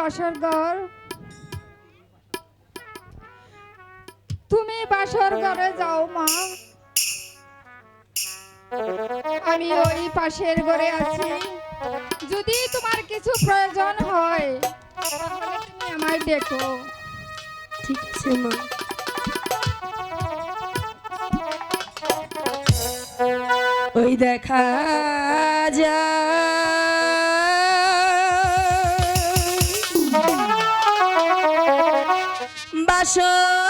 বাসর ঘর। তুমি বাসর ঘরে যাও, মা। আমি ওই পাশের ঘরে আছি। যদি তোমার কিছু প্রয়োজন হয়, তুমি আমায় দেখো ঠিক আছে, মা। ওই দেখা যা cachorro.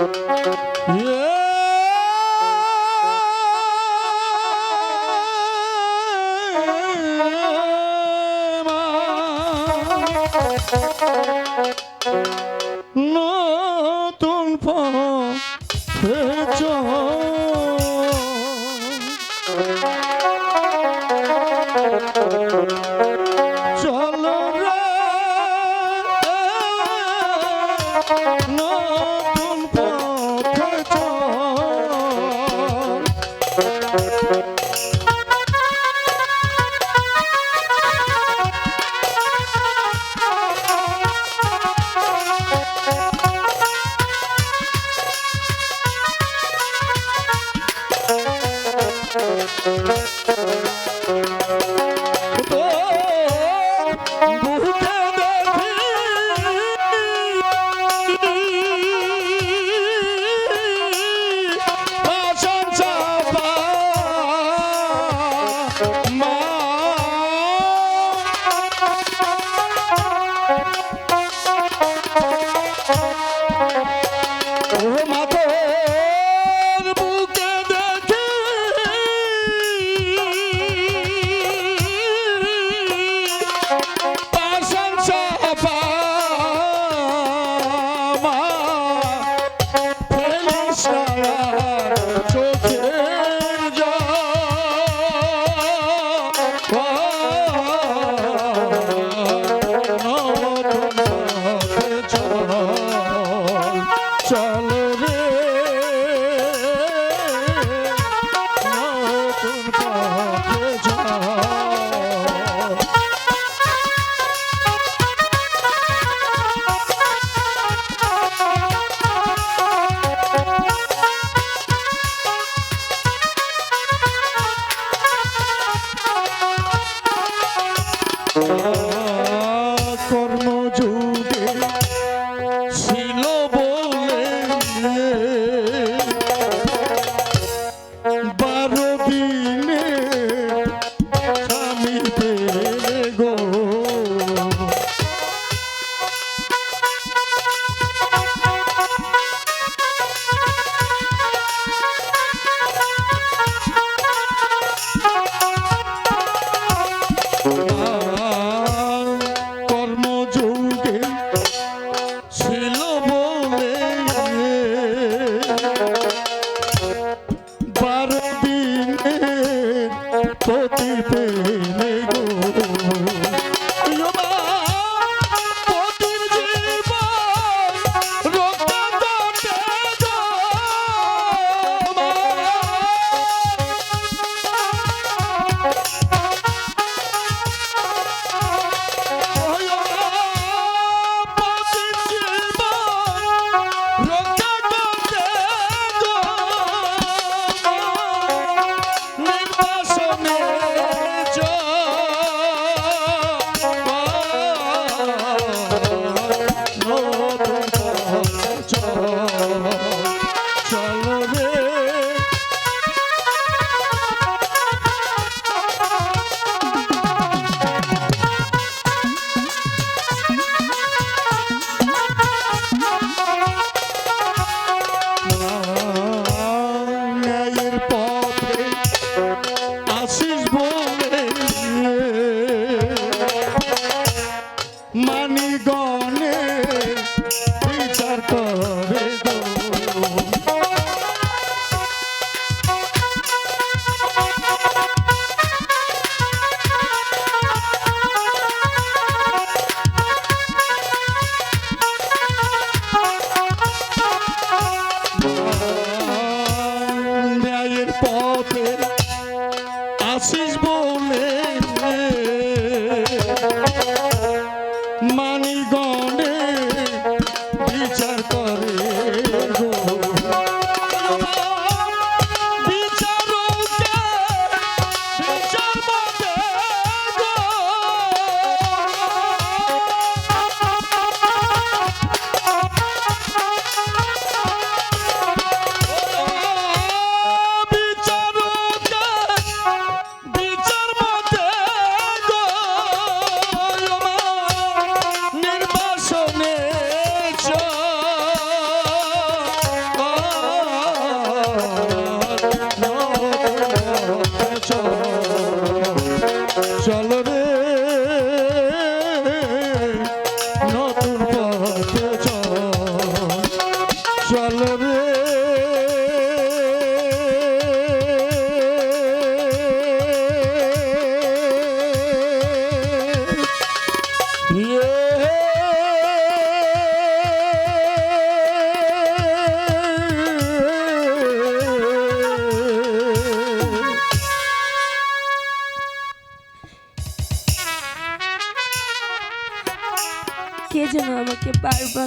নতুন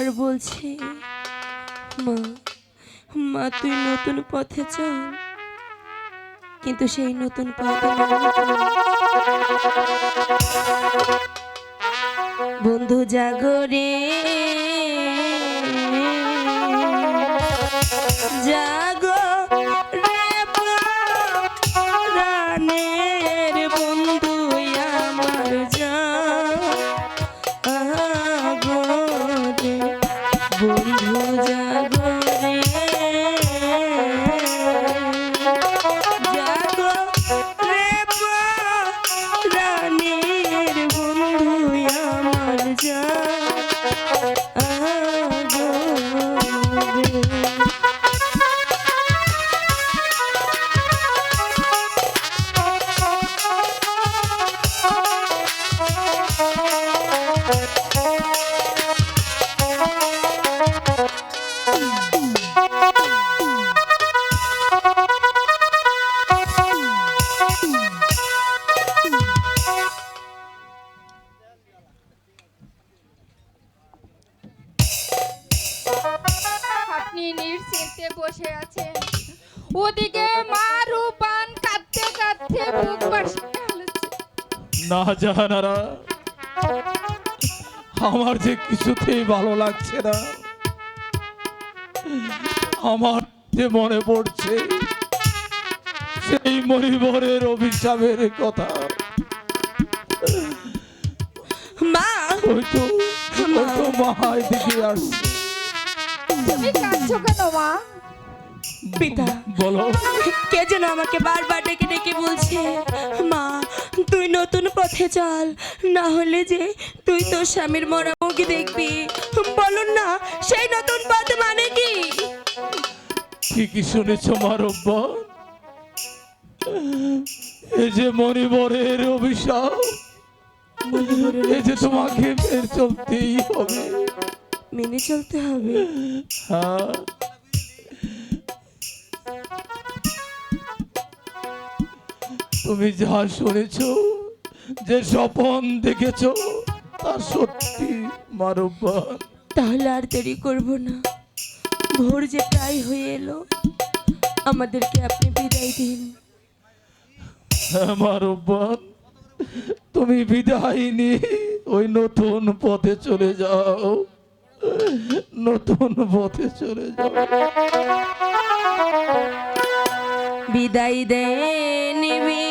বারবার বলছে মা মা তুই নতুন পথে চল। কিন্তু সেই নতুন পথে বন্ধু জাগরে আমার যে কিছুতেই ভালো লাগছে না আমার যে মনে পড়ছে সেই মরিবরের অভিশাপের কথা। মা! ওই তো ওই তো মা! এদিকে আসছে। তুমি কাঁদছো কেন মা? পিতা। বলো। কে যেন আমাকে বারবার ডেকে ডেকে বলছে মা তুই নতুন পথে চল না হলে যে তুই তোর স্বামীর মরা মুখ দেখবি। বলুন না সেই নতুন পথ মানে কি? ঠিকই শুনেছ মারব্য এই যে মরিবরের অভিশাপ এই যে তোমাকে ফের চলতেই হবে। মেনে চলতে হবে। হ্যাঁ। তুমি যা শুনেছ যে স্বপন দেখেছ তা সত্যি মারব্বান তাহলে আর দেরি করব না। ভোর যে প্রায় হয়ে এলো আমাদেরকে আপনি বিদায় দিন। মারব্বান তুমি বিদায় নিয়ে ওই নতুন পথে চলে যাও। নতুন পথে চলে যাও। বিদায় দে নিবি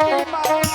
Bye.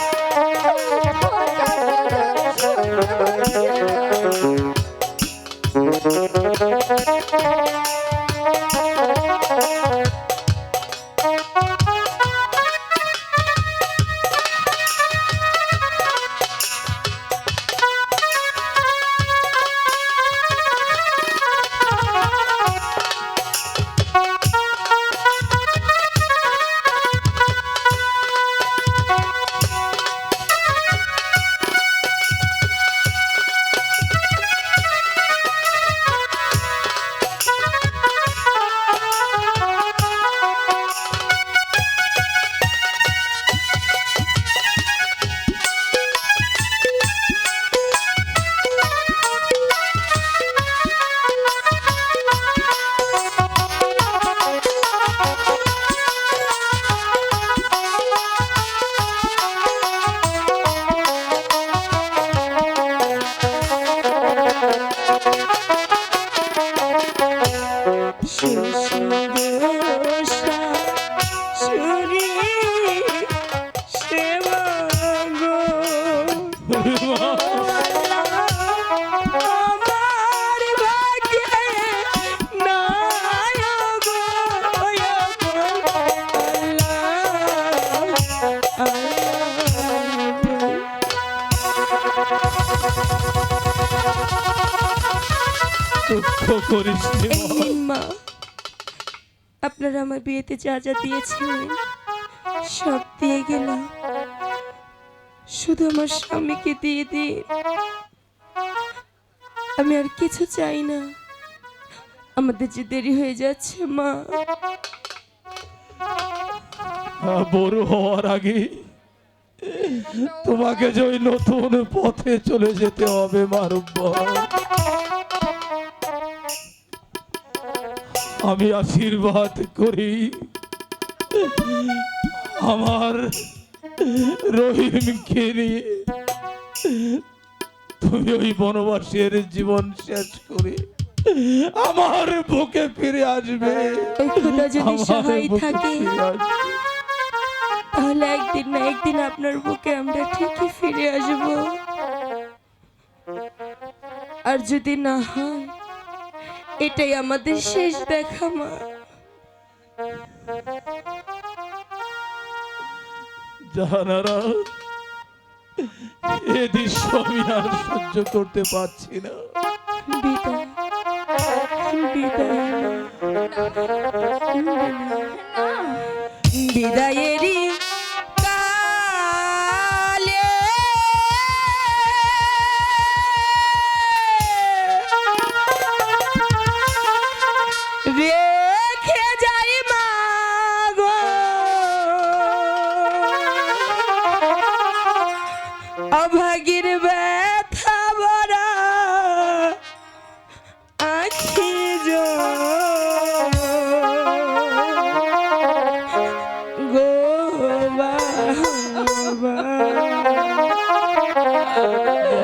আমার বিয়েতে যা যা দিয়েছিলেন সব দিয়ে গেলাম শুধু আমার স্বামীকে দিয়ে দিন আমি আর কিছু চাই না। আমাদের যে দেরি হয়ে যাচ্ছে, মা। বড় হওয়ার আগে তোমাকে যে নতুন পথে চলে যেতে হবে মারব্ব আমি আশীর্বাদ করি। আমার রহিমকে নিয়ে তুমি ওই বনবাসের জীবন শেষ করে আমার বুকে ফিরে আসবে। ওই যদি সহায় থাকে তাহলে একদিন না একদিন আপনার বুকে আমরা ঠিকই ফিরে আসব। আর যদি না হয় এটাই আমাদের শেষ দেখা মা। জাহানারা এ দৃশ্য আমি আর সহ্য করতে পারছি না। বিদায় বিদায়। বিদায়েরই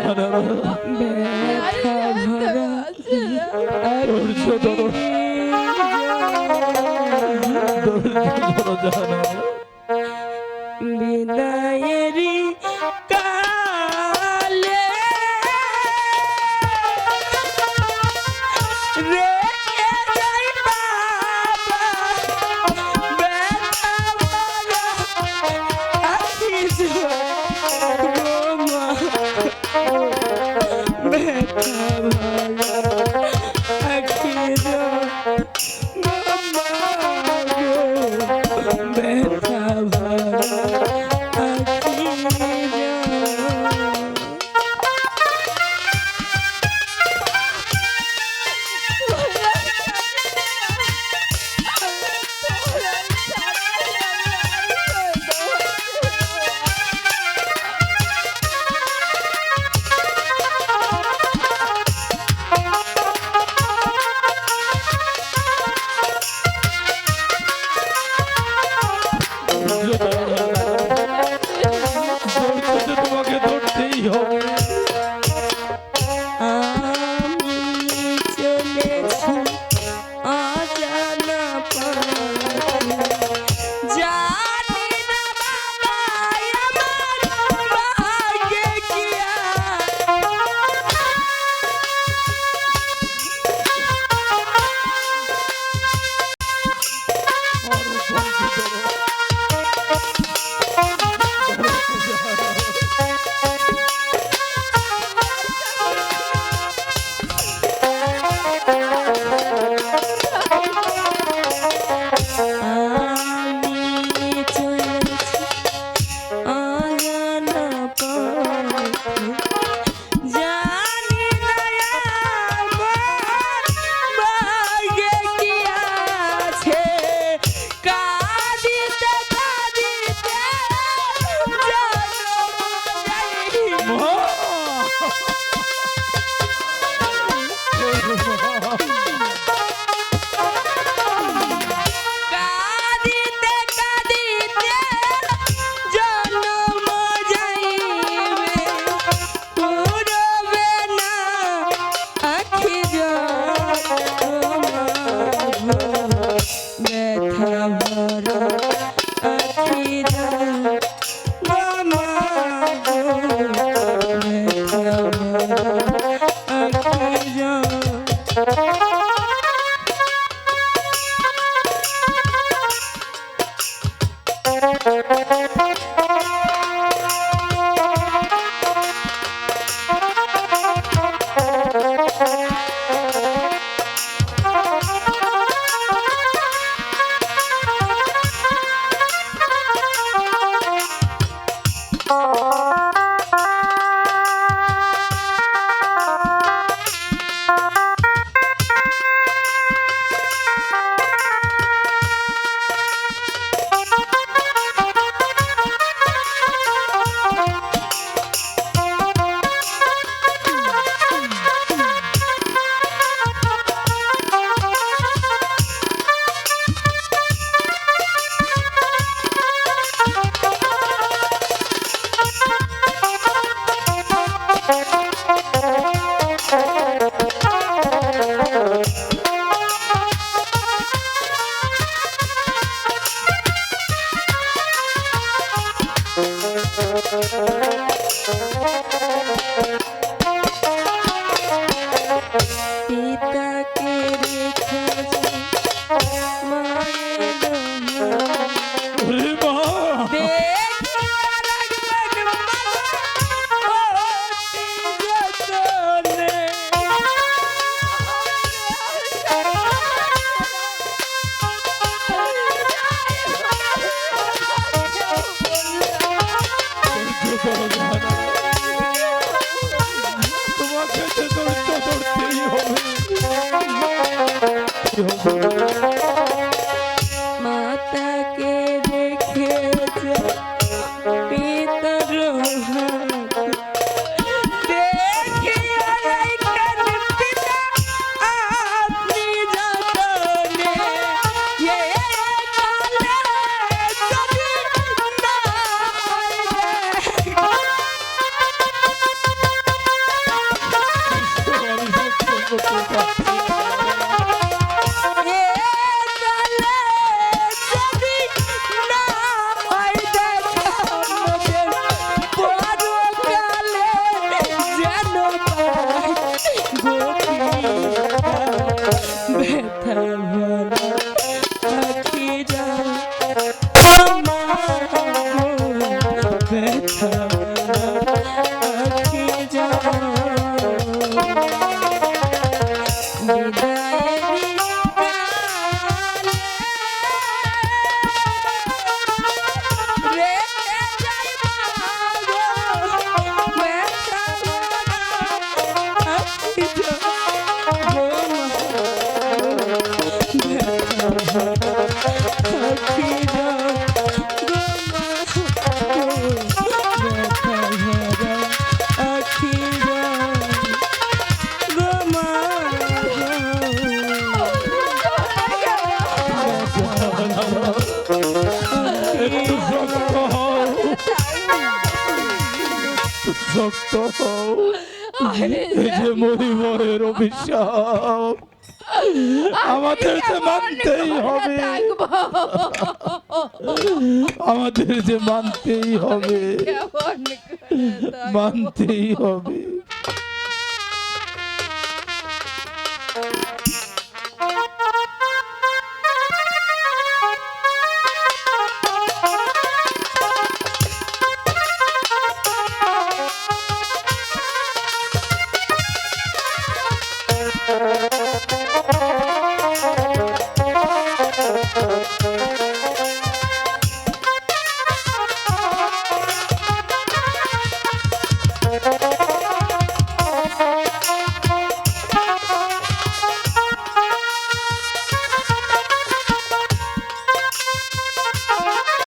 ধরো ধৈর্য হো এই যে মরিময়ের অভিশাপ আমাদের যে মানতেই হবে। আমাদের যে মানতেই হবে। মানতেই হবে।